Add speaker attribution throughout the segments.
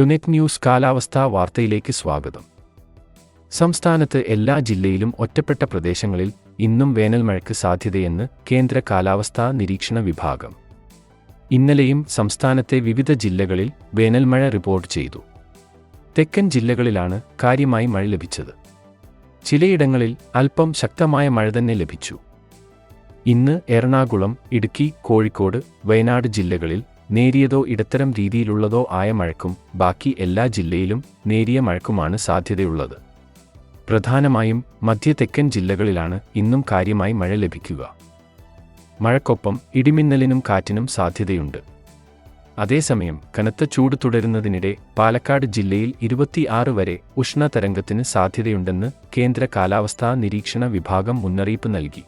Speaker 1: ടുനെറ്റ് news കാലാവസ്ഥാ വാർത്തയിലേക്ക് സ്വാഗതം. സംസ്ഥാനത്ത് എല്ലാ ജില്ലയിലും ഒറ്റപ്പെട്ട പ്രദേശങ്ങളിൽ ഇന്നും വേനൽ മഴയ്ക്ക് സാധ്യതയെന്ന് കേന്ദ്ര കാലാവസ്ഥാ നിരീക്ഷണ വിഭാഗം. ഇന്നലെയും സംസ്ഥാനത്തെ വിവിധ ജില്ലകളിൽ വേനൽമഴ റിപ്പോർട്ട് ചെയ്തു. തെക്കൻ ജില്ലകളിലാണ് കാര്യമായി മഴ ലഭിച്ചത്. ചിലയിടങ്ങളിൽ അല്പം ശക്തമായ മഴ തന്നെ ലഭിച്ചു. ഇന്ന് എറണാകുളം ഇടുക്കി കോഴിക്കോട് വയനാട് ജില്ലകളിൽ നേരിയതോ ഇടത്തരം രീതിയിലുള്ളതോ ആയ മഴക്കും ബാക്കി എല്ലാ ജില്ലയിലും നേരിയ മഴക്കുമാണ് സാധ്യതയുള്ളത്. പ്രധാനമായും മധ്യ തെക്കൻ ജില്ലകളിലാണ് ഇന്നും കാര്യമായി മഴ ലഭിക്കുക. മഴക്കൊപ്പം ഇടിമിന്നലിനും കാറ്റിനും സാധ്യതയുണ്ട്. അതേസമയം കനത്ത ചൂട് തുടരുന്നതിനിടെ പാലക്കാട് ജില്ലയിൽ ഇരുപത്തിയാറ് വരെ ഉഷ്ണതരംഗത്തിന് സാധ്യതയുണ്ടെന്ന് കേന്ദ്ര കാലാവസ്ഥാ നിരീക്ഷണ വിഭാഗം മുന്നറിയിപ്പ് നൽകി.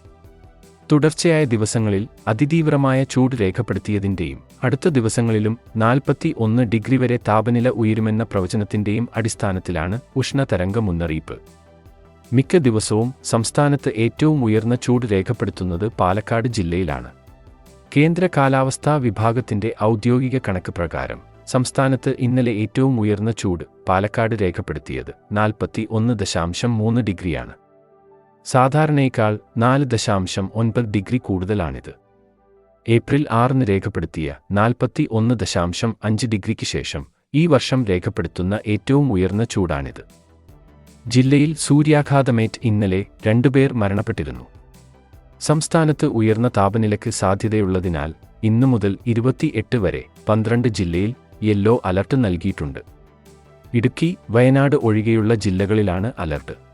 Speaker 1: തുടർച്ചയായ ദിവസങ്ങളിൽ അതിതീവ്രമായ ചൂട് രേഖപ്പെടുത്തിയതിന്റെയും അടുത്ത ദിവസങ്ങളിലും നാൽപ്പത്തി ഒന്ന് ഡിഗ്രി വരെ താപനില ഉയരുമെന്ന പ്രവചനത്തിന്റെയും അടിസ്ഥാനത്തിലാണ് ഉഷ്ണതരംഗ മുന്നറിയിപ്പ്. മിക്ക ദിവസവും സംസ്ഥാനത്ത് ഏറ്റവും ഉയർന്ന ചൂട് രേഖപ്പെടുത്തുന്നത് പാലക്കാട് ജില്ലയിലാണ്. കേന്ദ്ര കാലാവസ്ഥാ വിഭാഗത്തിന്റെ ഔദ്യോഗിക കണക്ക് പ്രകാരം സംസ്ഥാനത്ത് ഇന്നലെ ഏറ്റവും ഉയർന്ന ചൂട് പാലക്കാട് രേഖപ്പെടുത്തിയത് നാൽപ്പത്തി ഒന്ന് ദശാംശം മൂന്ന് ഡിഗ്രിയാണ്. സാധാരണയേക്കാൾ നാല് ദശാംശം ഒൻപത് ഡിഗ്രി കൂടുതലാണിത്. ഏപ്രിൽ ആറിന് രേഖപ്പെടുത്തിയ നാൽപ്പത്തി ഒന്ന് ദശാംശം അഞ്ച് ഡിഗ്രിക്ക് ശേഷം ഈ വർഷം രേഖപ്പെടുത്തുന്ന ഏറ്റവും ഉയർന്ന ചൂടാണിത്. ജില്ലയിൽ സൂര്യാഘാതമേറ്റ് ഇന്നലെ രണ്ടുപേർ മരണപ്പെട്ടിരുന്നു. സംസ്ഥാനത്ത് ഉയർന്ന താപനിലയ്ക്ക് സാധ്യതയുള്ളതിനാൽ ഇന്നു മുതൽ ഇരുപത്തിയെട്ട് വരെ പന്ത്രണ്ട് ജില്ലയിൽ യെല്ലോ അലർട്ട് നൽകിയിട്ടുണ്ട്. ഇടുക്കി വയനാട് ഒഴികെയുള്ള ജില്ലകളിലാണ് അലർട്ട്.